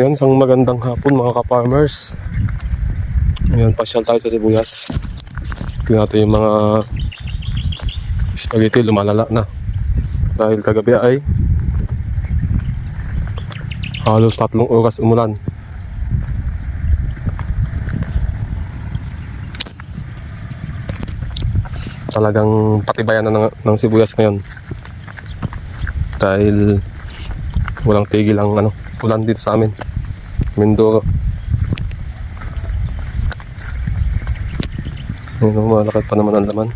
Yan, isang magandang hapon mga ka-farmers. Ngayon, pasyal tayo sa sibuyas. Tingnan natin yung mga spaghetti lumalala na. Dahil kagabi ay halos tatlong oras umulan. Talagang patibayan na ng, ng sibuyas ngayon. Dahil walang tigil ang ano, ulan dito sa amin. Mindoro. Ayun, oh, malakit pa naman ang laman.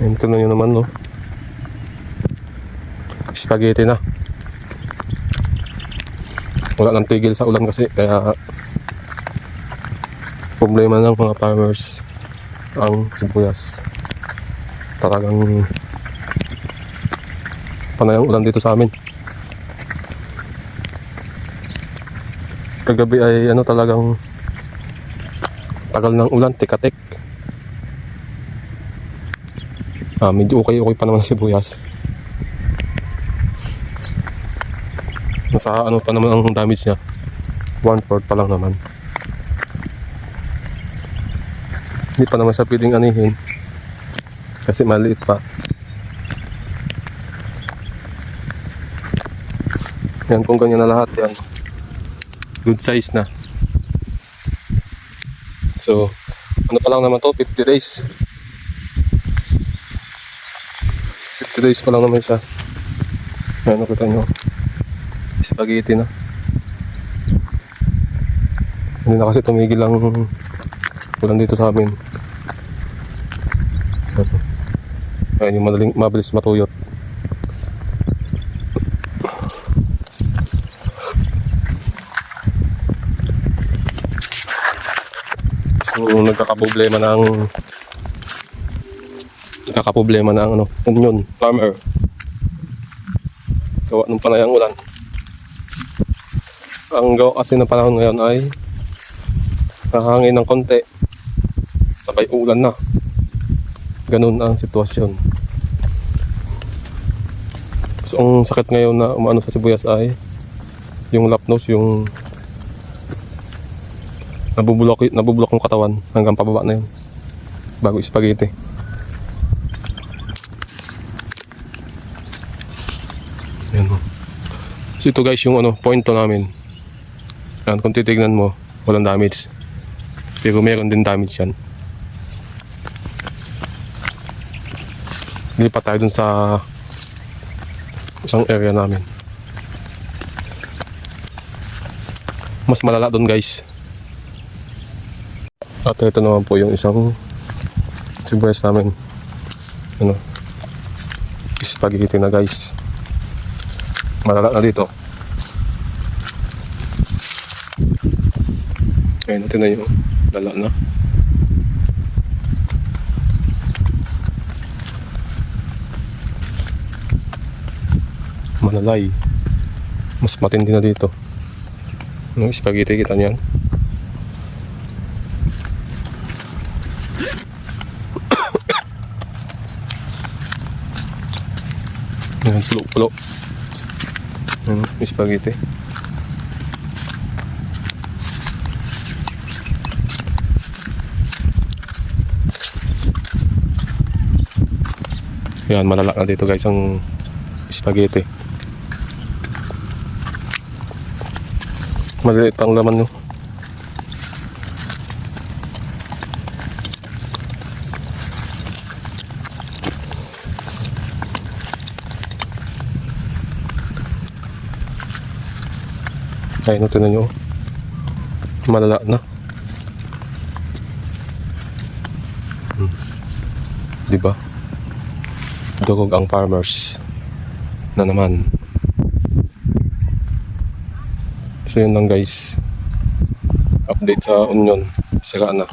Ayun, ito na yun naman, no. Spaghetti na. Wala nang tigil sa ulan kasi, kaya problema ng mga farmers ang sibuyas. Talagang panay ang ulan dito sa amin. Kagabi ay ano talagang tagal ng ulan, tikatik. Ah, medyo okay okay pa naman ang sibuyas. Nasa ano pa naman ang damage niya. One fourth pa lang naman. Hindi pa naman siya pwedeng anihin. Kasi maliit pa. Yan kung ganyan na lahat yan. Good size na. So, ano pa lang naman to, 50 days. 50 days pa lang naman siya. Ayan, nakita nyo. Spaghetti na. Hindi na kasi tumigil ang ulan dito sa amin. Ayan yung madaling, mabilis matuyot. So, nagkakaproblema ng nagkakaproblema ng ano, onion farmer. Gawa ng panayang ulan. Ang gawa kasi ng panahon ngayon ay nahangin ng konti. Sabay ulan na. Ganun ang sitwasyon. So, ang sakit ngayon na umano sa sibuyas ay yung lapnos, yung nabubulok, nabubulok yung katawan hanggang pababa na yun. Bago spaghetti. Yan o. So ito guys yung ano, point to namin. Yan, kung titignan mo, walang damage. Pero meron din damage yan. Lipat tayo dun sa isang area namin. Mas malala dun guys. At ito naman po yung isang sibuyas namin. Ano? Spaghetti na guys. Malala na dito. Ayun, natin na yung lala na. Manalay. Mas matindi na dito. Yung spaghetti kita niyan. Yan, pulo-pulo. Yan, yung spaghetti. Yan, malala na dito guys ang spaghetti. Maliliit ang laman nyo. Ayun, tinan nyo. Malala na. Hmm. Diba? Dugog ang farmers na naman. So yun lang guys. Update sa onion. Sira na.